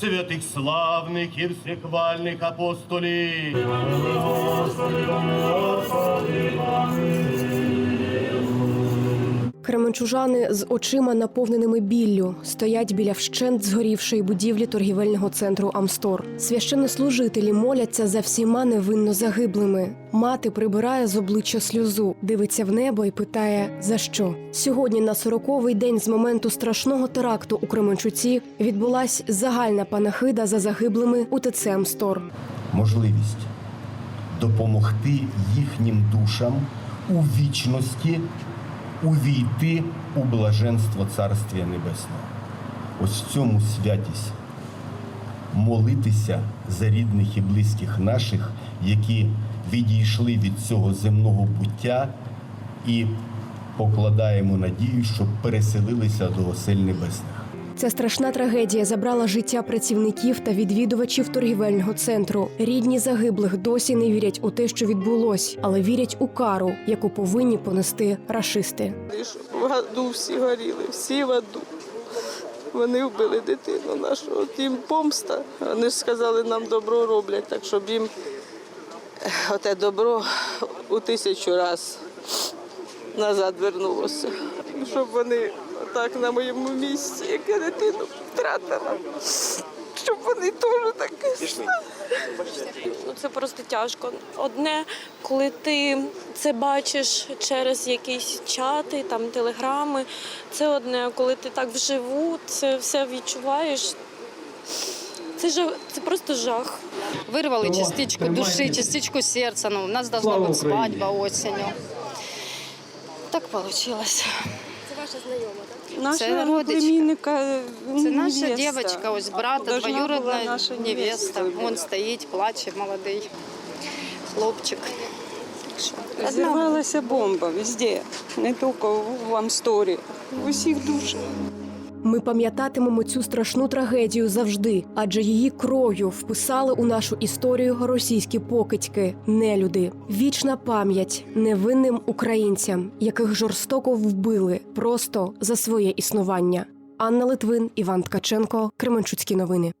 святих и і всехвальних апостолів. Кременчужани з очима наповненими біллю стоять біля вщент згорівшої будівлі торгівельного центру Амстор. Священнослужителі моляться за всіма невинно загиблими. Мати прибирає з обличчя сльозу, дивиться в небо і питає: за що? Сьогодні, на сороковий день з моменту страшного теракту у Кременчуці, відбулась загальна панахида за загиблими у ТЦ Амстор. можливість допомогти їхнім душам у вічності увійти у блаженство Царствія Небесного. Ось в цьому святість молитися за рідних і близьких наших, які відійшли від цього земного буття, і покладаємо надію, щоб переселилися до осель небесних. Ця страшна трагедія забрала життя працівників та відвідувачів торгівельного центру. Рідні загиблих досі не вірять у те, що відбулось, але вірять у кару, яку повинні понести рашисти. В аду всі горіли, всі в аду. Вони вбили дитину нашу. От їм помста. Вони ж сказали, нам добро роблять, так щоб їм оте добро у тисячу раз назад вернулося. Щоб вони отак на моєму місці, як я дитину втратила, щоб вони теж таке. Ну, це просто тяжко. Одне, коли ти це бачиш через якісь чати, там телеграми, це одне, коли ти так вживу, це все відчуваєш. Це жах, це просто жах. Вырвали частичку души, частичку сердца. Ну, у нас должна свадьба осенью. Так получилось. Наша Це племінника Це наша невеста. дівчинка, ось брата, двоюродна наша невеста. Він стоїть, плаче, молодий хлопчик. Так Взірвалася бомба везде, не тільки в Амсторі, в усіх душах. Ми пам'ятатимемо цю страшну трагедію завжди, адже її кров'ю вписали у нашу історію російські покидьки, нелюди. Вічна пам'ять невинним українцям, яких жорстоко вбили просто за своє існування. Анна Литвин, Іван Ткаченко, Кременчуцькі новини.